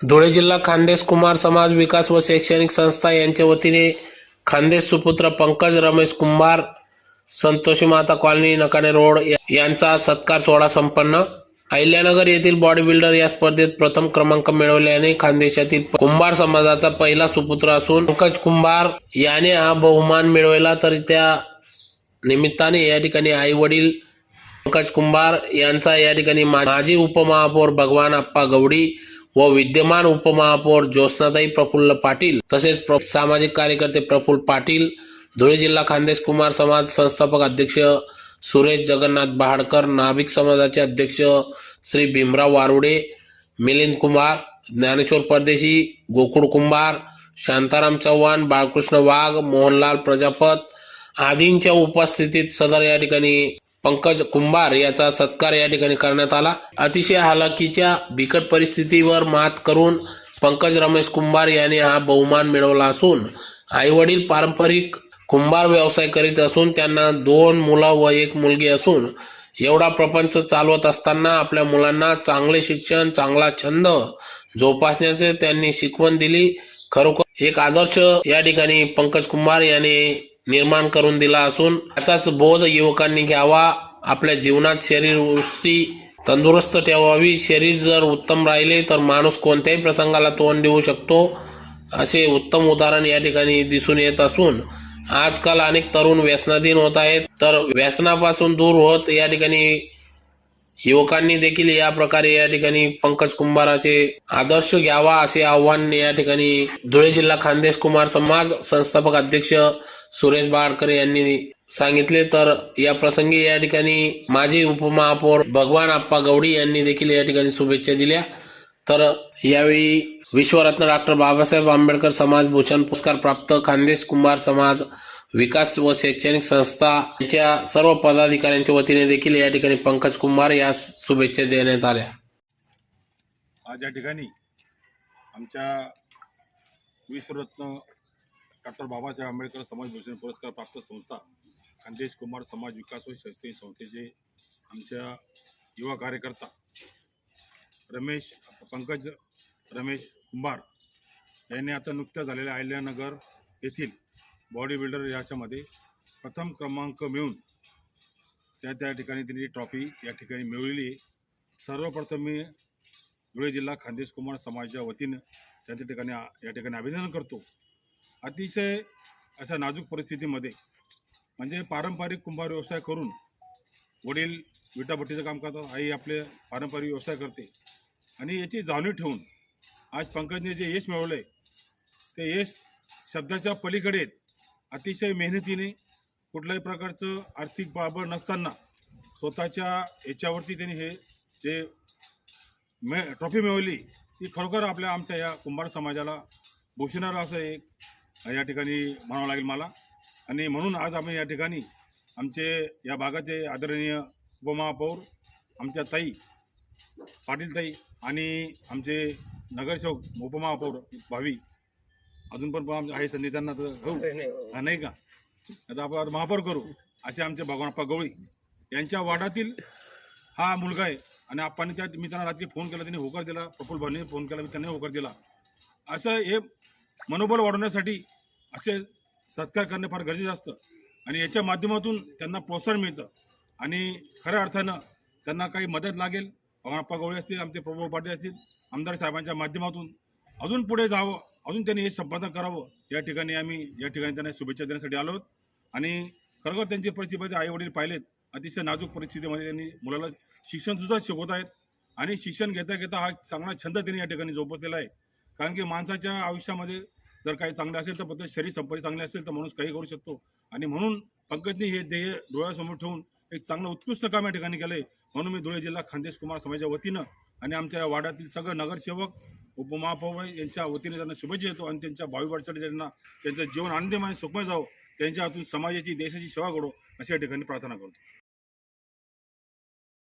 धुळे जिल्हा खानदेश कुमार समाज विकास व शैक्षणिक संस्था यांच्या वतीने खानदेश सुपुत्र पंकज रमेश कुंभार संतोषी माता कॉलनी नकाने रोड यांचा सत्कार सोहळा संपन्न. अहिल्यानगर येथील बॉडी बिल्डर या स्पर्धेत प्रथम क्रमांक मिळवल्याने खानदेशातील कुंभार समाजाचा पहिला सुपुत्र असून पंकज कुंभार याने हा बहुमान मिळवला. तर त्या निमित्ताने या ठिकाणी आई वडील पंकज कुंभार यांचा या ठिकाणी माजी उपमहापौर भगवान आप्पा गवडी व विद्यमान उपमहापौर ज्योत्स्नाताई प्रफुल्ल पाटील तसेच प्र- सामाजिक कार्यकर्ते प्रफुल्ल पाटील धुळे जिल्हा खानदेश कुमार समाज संस्थापक अध्यक्ष सुरेश जगन्नाथ बहाडकर नाभिक समाजाचे अध्यक्ष श्री भीमराव वारुडे मिलिंद कुमार ज्ञानेश्वर परदेशी गोकुळ कुंभार शांताराम चव्हाण बाळकृष्ण वाघ मोहनलाल प्रजापत आदींच्या उपस्थितीत सदर या ठिकाणी पंकज कुंभार याचा सत्कार या ठिकाणी करण्यात आला. अतिशय हालाकीच्या बिकट परिस्थितीवर मात करून पंकज रमेश कुंभार यांनी हा बहुमान मिळवला असून आई वडील पारंपरिक कुंभार व्यवसाय करीत असून त्यांना दोन मुलं व एक मुलगी असून एवढा प्रपंच चालवत असताना आपल्या मुलांना चांगले शिक्षण चांगला छंद जोपासण्याचे त्यांनी शिकवण दिली. खरोखर एक आदर्श या ठिकाणी पंकज कुंभार याने निर्माण करून दिला असून त्याचाच बोध युवकांनी घ्यावा. आपल्या जीवनात शरीर वृष्टी तंदुरुस्त ठेवावी. शरीर जर उत्तम राहिले तर माणूस कोणत्याही प्रसंगाला तोंड देऊ शकतो. असे उत्तम उदाहरण या ठिकाणी दिसून येत असून आजकाल अनेक तरुण व्यसनाधीन होत आहेत. तर व्यसनापासून दूर होत या ठिकाणी युवकांनी देखील या प्रकारे या ठिकाणी पंकज कुंभाराचे आदर्श घ्यावा असे आव्हान या ठिकाणी धुळे जिल्हा खानदेश कुमार समाज संस्थापक अध्यक्ष सुरेश बाडकर यांनी सांगितले. तर या प्रसंगी या ठिकाणी माजी उपमहापौर भगवान आप्पा गवडी यांनी देखील या ठिकाणी शुभेच्छा दिल्या. तर यावेळी विश्वरत्न डॉक्टर बाबासाहेब आंबेडकर समाज भूषण पुरस्कार प्राप्त खानदेश कुंभार समाज विकास व शैक्षणिक संस्थांच्या सर्व पदाधिकाऱ्यांच्या वतीने देखील या ठिकाणी पंकज कुंभार या शुभेच्छा देण्यात आल्या. आज या ठिकाणी आमच्या विश्वरत्न डॉक्टर बाबासाहेब आंबेडकर समाज भूषण पुरस्कार प्राप्त संस्था खानदेश कुमार समाज विकास व शैक्षणिक संस्थेचे आमच्या युवा कार्यकर्ता रमेश पंकज रमेश कुंभार यांनी आता नुकत्याच झालेल्या आयल्यानगर येथील बॉडी बिल्डर याच्यामध्ये प्रथम क्रमांक मिळून त्या त्या ठिकाणी त्यांनी ट्रॉफी या ठिकाणी मिळवलेली आहे. सर्वप्रथम मी धुळे जिल्हा खानदेश कुमार समाजाच्या वतीनं त्यांच्या ठिकाणी या ठिकाणी अभिनंदन करतो. अतिशय अशा नाजूक परिस्थितीमध्ये म्हणजे पारंपरिक कुंभार व्यवसाय करून वडील विटाभट्टीचं काम करतात आई आपले पारंपरिक व्यवसाय करते. आणि याची जाणीव ठेवून आज पंकजने जे यश मिळवलं आहे ते यश शब्दाच्या पलीकडे आहेत. अतिशय मेहनतीने कुठल्याही प्रकारचं आर्थिक बाबळ नसताना स्वतःच्या याच्यावरती त्यांनी हे जे मे ट्रॉफी मिळवली ती खरोखर आपल्या आमच्या या कुंभार समाजाला भूषणारं असं एक या ठिकाणी म्हणावं लागेल मला. आणि म्हणून आज आम्ही या ठिकाणी आमचे या भागाचे आदरणीय उपमहापौर आमच्या ताई पाटील ताई आणि आमचे नगरसेवक उपमहापौर भावी अजून पण आमचे आहे संधी त्यांना तर हो. नाही का? आता आपण महापौर करू असे आमचे भगवानप्पा गवळी. यांच्या वाडातील हा मुलगा आहे. आणि आपण त्या मी त्यांना रात्री फोन केला त्यांनी होकार दिला प्रफुल्ल भाऊने फोन केला मी त्यांनी होकार दिला. असं हे मनोबल वाढवण्यासाठी असे सत्कार करणे फार गरजेचं असतं. आणि याच्या माध्यमातून त्यांना प्रोत्साहन मिळतं. आणि खऱ्या अर्थानं त्यांना काही मदत लागेल. पवारप्पा गवळे असतील आमचे प्रभू पाटील असतील आमदार साहेबांच्या माध्यमातून अजून पुढे जावं. अजून त्यांनी हे संपादन करावं. या ठिकाणी आम्ही या ठिकाणी त्यांना शुभेच्छा देण्यासाठी आलो आहोत. आणि खरोखर त्यांची परिस्थिती आई वडील पाहिलेत. अतिशय नाजूक परिस्थितीमध्ये त्यांनी मुलाला शिक्षणसुद्धा शिकवत आहेत. आणि शिक्षण घेता घेता हा चांगला छंद त्यांनी या ठिकाणी जोपासलेला आहे. कारण की माणसाच्या आयुष्यामध्ये जर काही चांगलं असेल तर फक्त शरीर संपत्ती चांगली असेल तर माणूस काही करू शकतो. आणि म्हणून पंकजनी हे ध्येय डोळ्यासमोर ठेवून एक चांगलं उत्कृष्ट काम या ठिकाणी केलंय. म्हणून मी धुळे जिल्हा खानदेश कुमार समाजाच्या वतीनं आणि आमच्या वाड्यातील सगळं नगरसेवक उपमहापौर यांच्या वतीने त्यांना शुभेच्छा देतो आणि त्यांच्या भावी वाटचाली त्यांना त्यांचं जीवन आनंदमय सुखमय जावं. त्यांच्या हातून समाजाची देशाची सेवा घडो अशा ठिकाणी प्रार्थना करतो.